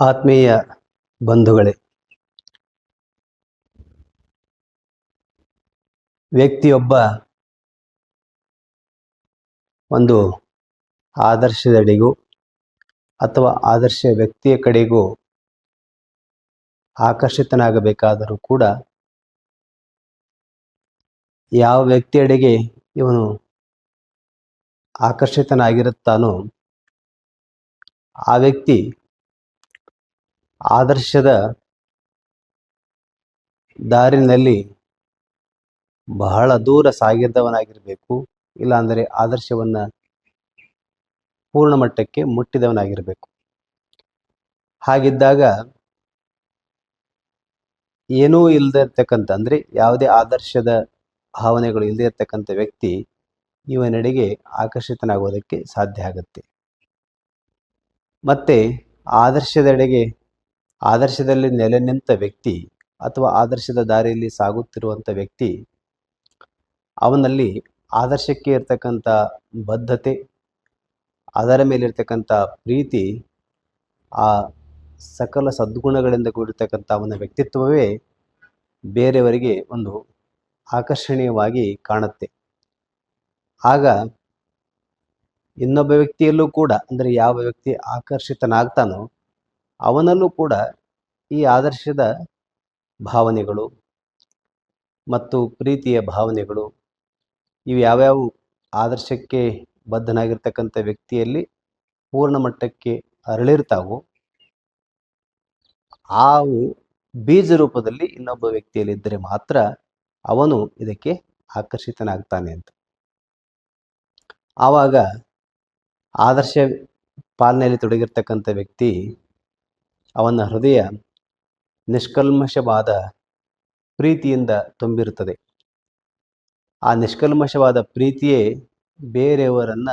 ಆತ್ಮೀಯ ಬಂಧುಗಳೇ, ವ್ಯಕ್ತಿಯೊಬ್ಬ ಒಂದು ಆದರ್ಶದಡೆಗೂ ಅಥವಾ ಆದರ್ಶ ವ್ಯಕ್ತಿಯ ಕಡೆಗೂ ಆಕರ್ಷಿತನಾಗಬೇಕಾದರೂ ಕೂಡ ಯಾವ ವ್ಯಕ್ತಿಯಡೆಗೆ ಇವನು ಆಕರ್ಷಿತನಾಗಿರುತ್ತಾನೋ ಆ ವ್ಯಕ್ತಿ ಆದರ್ಶದ ದಾರಿನಲ್ಲಿ ಬಹಳ ದೂರ ಸಾಗಿದ್ದವನಾಗಿರಬೇಕು ಇಲ್ಲಾಂದರೆ ಆದರ್ಶವನ್ನ ಪೂರ್ಣ ಮಟ್ಟಕ್ಕೆ ಮುಟ್ಟಿದವನಾಗಿರಬೇಕು. ಹಾಗಿದ್ದಾಗ ಏನೂ ಇಲ್ಲದೆ ಇರ್ತಕ್ಕಂಥ ಅಂದರೆ ಯಾವುದೇ ಆದರ್ಶದ ಭಾವನೆಗಳು ಇಲ್ಲದೆ ಇರ್ತಕ್ಕಂಥ ವ್ಯಕ್ತಿ ಇವನೆಡೆಗೆ ಆಕರ್ಷಿತನಾಗೋದಕ್ಕೆ ಸಾಧ್ಯ ಆಗುತ್ತೆ. ಮತ್ತೆ ಆದರ್ಶದೆಡೆಗೆ ಆದರ್ಶದಲ್ಲಿ ನೆಲೆ ನಿಂತ ವ್ಯಕ್ತಿ ಅಥವಾ ಆದರ್ಶದ ದಾರಿಯಲ್ಲಿ ಸಾಗುತ್ತಿರುವಂಥ ವ್ಯಕ್ತಿ, ಅವನಲ್ಲಿ ಆದರ್ಶಕ್ಕೆ ಇರ್ತಕ್ಕಂಥ ಬದ್ಧತೆ, ಅದರ ಮೇಲೆ ಇರ್ತಕ್ಕಂಥ ಪ್ರೀತಿ, ಆ ಸಕಲ ಸದ್ಗುಣಗಳಿಂದ ಕೂಡಿರ್ತಕ್ಕಂಥ ಅವನ ವ್ಯಕ್ತಿತ್ವವೇ ಬೇರೆಯವರಿಗೆ ಒಂದು ಆಕರ್ಷಣೀಯವಾಗಿ ಕಾಣುತ್ತೆ. ಆಗ ಇನ್ನೊಬ್ಬ ವ್ಯಕ್ತಿಯಲ್ಲೂ ಕೂಡ, ಅಂದರೆ ಯಾವ ವ್ಯಕ್ತಿ ಆಕರ್ಷಿತನಾಗ್ತಾನೋ ಅವನಲ್ಲೂ ಕೂಡ ಈ ಆದರ್ಶದ ಭಾವನೆಗಳು ಮತ್ತು ಪ್ರೀತಿಯ ಭಾವನೆಗಳು ಇವು ಯಾವ್ಯಾವ ಆದರ್ಶಕ್ಕೆ ಬದ್ಧನಾಗಿರ್ತಕ್ಕಂಥ ವ್ಯಕ್ತಿಯಲ್ಲಿ ಪೂರ್ಣ ಮಟ್ಟಕ್ಕೆ ಅರಳಿರ್ತಾವೋ, ಆವು ಬೀಜ ರೂಪದಲ್ಲಿ ಇನ್ನೊಬ್ಬ ವ್ಯಕ್ತಿಯಲ್ಲಿ ಇದ್ದರೆ ಮಾತ್ರ ಅವನು ಇದಕ್ಕೆ ಆಕರ್ಷಿತನಾಗ್ತಾನೆ ಅಂತ. ಆವಾಗ ಆದರ್ಶ ಪಾಲನೆಯಲ್ಲಿ ತೊಡಗಿರ್ತಕ್ಕಂಥ ವ್ಯಕ್ತಿ ಅವನ ಹೃದಯ ನಿಷ್ಕಲ್ಮಶವಾದ ಪ್ರೀತಿಯಿಂದ ತುಂಬಿರುತ್ತದೆ. ಆ ನಿಷ್ಕಲ್ಮಶವಾದ ಪ್ರೀತಿಯೇ ಬೇರೆಯವರನ್ನ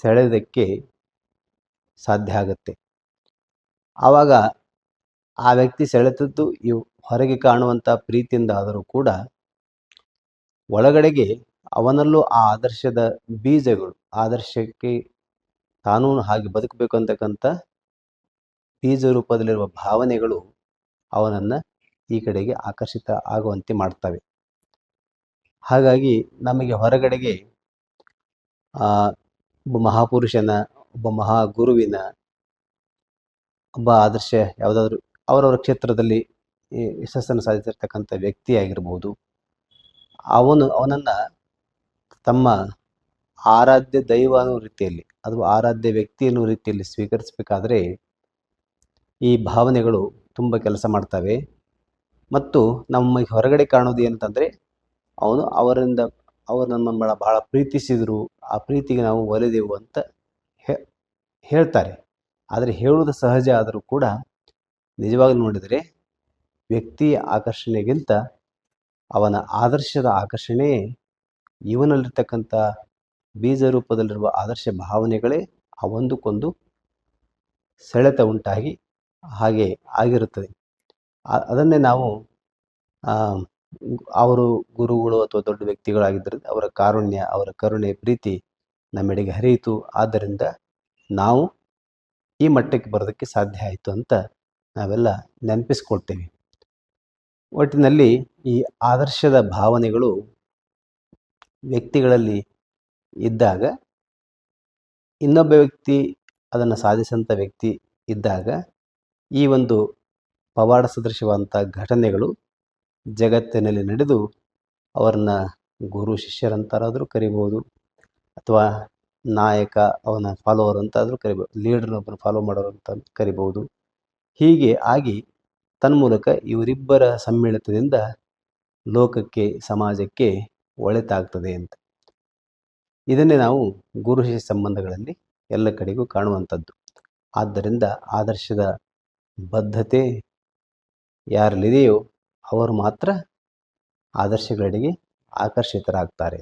ಸೆಳೆದಕ್ಕೆ ಸಾಧ್ಯ ಆಗುತ್ತೆ. ಆವಾಗ ಆ ವ್ಯಕ್ತಿ ಸೆಳೆತದ್ದು ಇವು ಹೊರಗೆ ಕಾಣುವಂಥ ಪ್ರೀತಿಯಿಂದ ಆದರೂ ಕೂಡ ಒಳಗಡೆಗೆ ಅವನಲ್ಲೂ ಆ ಆದರ್ಶದ ಬೀಜಗಳು, ಆದರ್ಶಕ್ಕೆ ತಾನೂ ಹಾಗೆ ಬದುಕಬೇಕು ಅಂತಕ್ಕಂಥ ಬೀಜ ರೂಪದಲ್ಲಿರುವ ಭಾವನೆಗಳು ಅವನನ್ನು ಈ ಕಡೆಗೆ ಆಕರ್ಷಿತ ಆಗುವಂತೆ ಮಾಡ್ತವೆ. ಹಾಗಾಗಿ ನಮಗೆ ಹೊರಗಡೆಗೆ ಒಬ್ಬ ಮಹಾಪುರುಷನ, ಒಬ್ಬ ಮಹಾಗುರುವಿನ, ಒಬ್ಬ ಆದರ್ಶ ಯಾವುದಾದ್ರೂ ಅವರವರ ಕ್ಷೇತ್ರದಲ್ಲಿ ಯಶಸ್ಸನ್ನು ಸಾಧಿಸಿರ್ತಕ್ಕಂಥ ವ್ಯಕ್ತಿ ಆಗಿರ್ಬೋದು ಅವನು, ಅವನನ್ನು ತಮ್ಮ ಆರಾಧ್ಯ ದೈವ ಅನ್ನೋ ರೀತಿಯಲ್ಲಿ ಅದು ಆರಾಧ್ಯ ವ್ಯಕ್ತಿ ಅನ್ನೋ ರೀತಿಯಲ್ಲಿ ಸ್ವೀಕರಿಸಬೇಕಾದ್ರೆ ಈ ಭಾವನೆಗಳು ತುಂಬ ಕೆಲಸ ಮಾಡ್ತವೆ. ಮತ್ತು ನಮ್ಮ ಹೊರಗಡೆ ಕಾಣೋದು ಏನಂತಂದರೆ, ಅವನು ಅವರಿಂದ ಅವರು ನಮ್ಮ ಬಹಳ ಪ್ರೀತಿಸಿದರು, ಆ ಪ್ರೀತಿಗೆ ನಾವು ಒಲಿದೆವು ಅಂತ ಹೇಳ್ತಾರೆ. ಆದರೆ ಹೇಳುವುದು ಸಹಜ ಆದರೂ ಕೂಡ ನಿಜವಾಗಿ ನೋಡಿದರೆ ವ್ಯಕ್ತಿಯ ಆಕರ್ಷಣೆಗಿಂತ ಅವನ ಆದರ್ಶದ ಆಕರ್ಷಣೆಯೇ ಇವನಲ್ಲಿರ್ತಕ್ಕಂಥ ಬೀಜ ರೂಪದಲ್ಲಿರುವ ಆದರ್ಶ ಭಾವನೆಗಳೇ ಆ ಒಂದಕ್ಕೊಂದು ಸೆಳೆತ ಉಂಟಾಗಿ ಹಾಗೆ ಆಗಿರುತ್ತದೆ. ಅದನ್ನೇ ನಾವು ಅವರು ಗುರುಗಳು ಅಥವಾ ದೊಡ್ಡ ವ್ಯಕ್ತಿಗಳಾಗಿದ್ದರೆ ಅವರ ಕಾರುಣ್ಯ, ಅವರ ಕರುಣೆ, ಪ್ರೀತಿ ನಮ್ಮೆಡೆಗೆ ಹರಿಯಿತು. ಆದ್ದರಿಂದ ನಾವು ಈ ಮಟ್ಟಕ್ಕೆ ಬರೋದಕ್ಕೆ ಸಾಧ್ಯ ಆಯಿತು ಅಂತ ನಾವೆಲ್ಲ ನೆನಪಿಸ್ಕೊಳ್ತೇವೆ. ಒಟ್ಟಿನಲ್ಲಿ ಈ ಆದರ್ಶದ ಭಾವನೆಗಳು ವ್ಯಕ್ತಿಗಳಲ್ಲಿ ಇದ್ದಾಗ, ಇನ್ನೊಬ್ಬ ವ್ಯಕ್ತಿ ಅದನ್ನು ಸಾಧಿಸಂಥ ವ್ಯಕ್ತಿ ಇದ್ದಾಗ ಈ ಒಂದು ಪವಾಡ ಸದೃಶವಾದಂಥ ಘಟನೆಗಳು ಜಗತ್ತಿನಲ್ಲಿ ನಡೆದು ಅವರನ್ನ ಗುರು ಶಿಷ್ಯರಂತಾರಾದರೂ ಕರಿಬೋದು ಅಥವಾ ನಾಯಕ, ಅವನ ಫಾಲೋವರ್ ಅಂತಾದರೂ ಕರಿಬೋದು ಲೀಡರ್ನೊಬ್ಬರು ಫಾಲೋ ಮಾಡೋರು ಅಂತ ಕರಿಬೋದು ಹೀಗೆ ಆಗಿ ತನ್ಮೂಲಕ ಇವರಿಬ್ಬರ ಸಮ್ಮಿಳಿತದಿಂದ ಲೋಕಕ್ಕೆ, ಸಮಾಜಕ್ಕೆ ಒಳಿತಾಗ್ತದೆ ಅಂತ. ಇದನ್ನೇ ನಾವು ಗುರು, ಶಿಷ್ಯ ಸಂಬಂಧಗಳಲ್ಲಿ ಎಲ್ಲ ಕಡೆಗೂ ಕಾಣುವಂಥದ್ದು. ಆದ್ದರಿಂದ ಆದರ್ಶದ ಬದ್ಧತೆ ಯಾರಲ್ಲಿದೆಯೋ ಅವರು ಮಾತ್ರ ಆದರ್ಶಗಳಿಗೆ ಆಕರ್ಷಿತರಾಗ್ತಾರೆ.